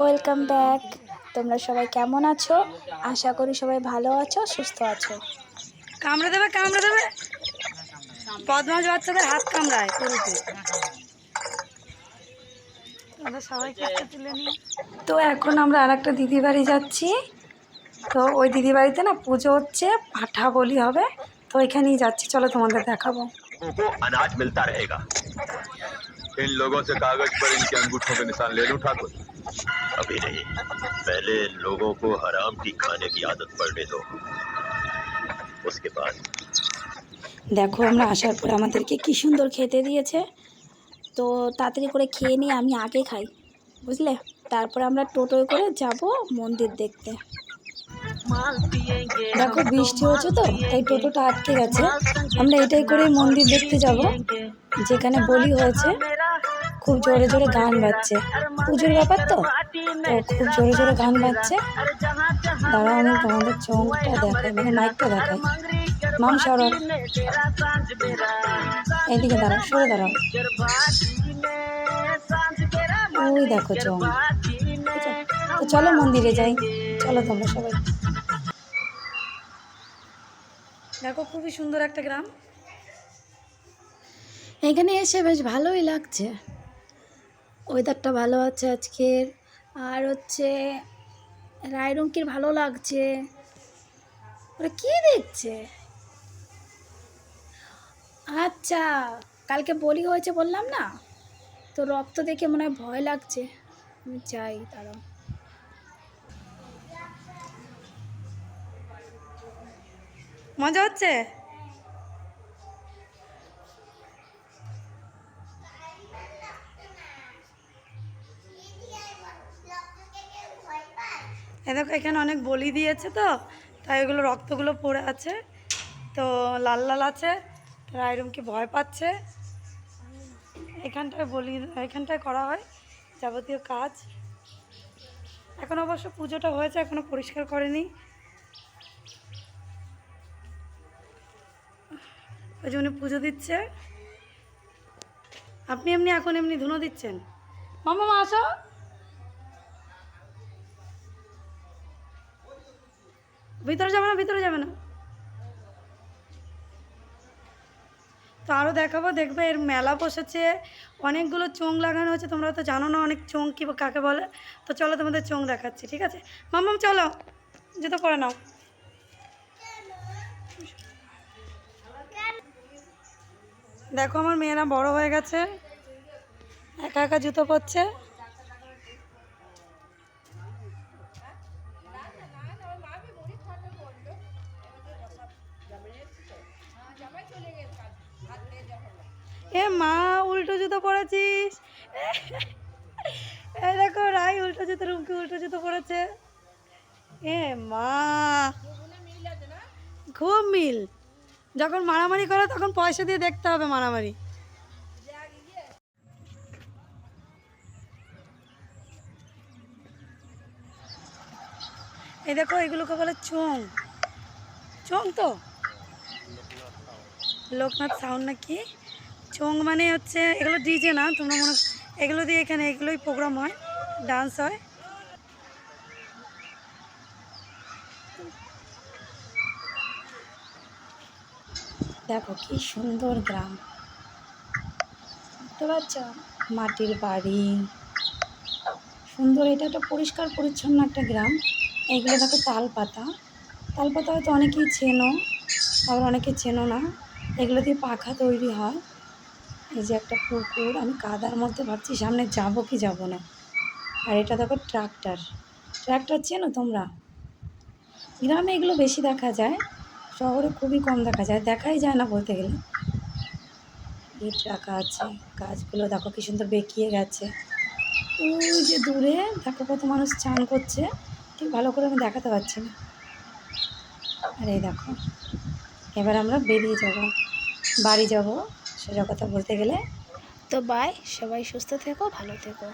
Welcome back তোমরা সবাই কেমন আছো আশা করি সবাই ভালো আছো সুস্থ আছো কামড়ে দেবে কামড়ে দেবে বদমাস বাচ্চাদের হাত কামড়ায় পুরোতে আমরা সবাইকে একটা তুলে নিই তো এখন আমরা আর একটা দিদি বাড়ি যাচ্ছি তো ওই দিদি বাড়িতে না পুজো হচ্ছে পাঠা বলি হবে তো এখানেই যাচ্ছি চলো তোমাদের দেখাবো लोगों को अनाज मिलता रहेगा इन लोगों से कागज पर इनके अंगूठों के निशान ले लूं ठाकुर अभी नहीं पहले इन लोगों को हराम की खाने की आदत पड़ने दो उसके बाद দেখো আমরা আসার পর আমাদেরকে কি সুন্দর খেতে দিয়েছে তো তাড়াতাড়ি করে খেয়ে নিয়ে আমি আগে খাই বুঝলে তারপরে আমরা টোটোয় করে যাব মন্দির দেখতে দেখো বৃষ্টি হচ্ছে তো তাই টোটোটা আটকে গেছে আমরা এটাই করে মন্দির দেখতে যাব যেখানে বলি হয়েছে খুব জোরে জোরে গান বাজছে। পুজোর ব্যাপার তো? খুব জোরে জোরে গান বাজছে। দাঁড়াও আমি তোমাদের চোখটা দেখাই মানে মাইকটা দেখাই। মাম সরব এদিকে দাঁড়াও সরে দাঁড়াও। ওই দেখো চোখ। তো চলো মন্দিরে যাই। চলো তোমরা সবাই। দেখো খুবই সুন্দর একটা গ্রাম। এখানে এসে বেশ ভালোই লাগছে। ওয়েদারটা ভালো আছে আজকের। আর হচ্ছে রায়রঙ্কির ভালো লাগছে। ওরা কি দেখছে? আচ্ছা কালকে বলি হয়েছে বললাম না? তো রক্ত দেখে মনে হয় ভয় লাগছে। আমি চাই তারা মজা হচ্ছে? এ দেখো, এখানে অনেক বলি দিয়েছে তো, তাই ওগুলো রক্তগুলো পড়ে আছে। তো লাল লাল আছে রায়রুমকে ভয় পাচ্ছে? এখানটায় বলি, এখানটায় করা হয়, যাবতীয় কাজ। এখন অবশ্য পুজোটা হয়েছে, এখনও পরিষ্কার করেনি। ওই যে উনি পুজো দিচ্ছে। আপনি এমনি এখন এমনি ধুনো দিচ্ছেন? মামা, মা, আসো। ভিতরে যাবে না, ভিতরে যাবে না। তো আরও দেখাবো, দেখবে এর মেলা বসেছে। অনেকগুলো চোং লাগানো হচ্ছে তোমরা তো জানো না অনেক চোং কি কাকে বলে। তো চলো তোমাদের চোং দেখাচ্ছি, ঠিক আছে? মাম্মাম চলো, জুতো পরে নাও। দেখো আমার মেয়েরা বড় হয়ে গেছে, একা একা জুতো পরছে। এ মা, উল্টো জুতো পরেছিস? এই দেখো, রাই উল্টো জুতো, রুমকি উল্টো জুতো পরেছে। এ মা। খুব মিল। যখন মারামারি করে, তখন পয়সা দিয়ে দেখতে হবে মারামারি। এই দেখো, এগুলোকে বলে চোং চোং তো? লোকনাথ সাউন্ড নাকি? চোং মানে হচ্ছে, এগুলো ডিজে না, তোমরা মনে এগুলো দিয়ে এখানে এগুলোই প্রোগ্রাম হয় ডান্স হয়। দেখো কি সুন্দর গ্রাম। বুঝতে পারছ? মাটির বাড়ি। সুন্দর, এটা একটা পরিষ্কার, পরিচ্ছন্ন একটা গ্রাম। এইগুলো দেখো তাল পাতা তাল পাতা হয়তো অনেকেই চেনো, আবার অনেকে চেনো না। এগুলো দিয়ে পাখা তৈরি হয়। এই যে একটা পুকুর, আমি কাদার মধ্যে ভাবছি সামনে যাব কি যাব না। আর এটা দেখো ট্রাক্টর। ট্রাক্টর চেনো তোমরা? গ্রামে এগুলো বেশি দেখা যায়, শহরে খুবই কম দেখা যায়। দেখাই যায় না বলতে গেলে। ইট রাখা আছে, গাছগুলো দেখো কি সুন্দর বেঁকিয়ে গেছে। ওই যে দূরে দেখো কত মানুষ চান করছে। ঠিক ভালো করে আমি দেখাতে পারছি না। আর এই দেখো এবার আমরা বেরিয়ে যাব, বাড়ি যাব সোজা কথা বলতে গেলে। তো বাই সবাই সুস্থ থেকো, ভালো থেকো।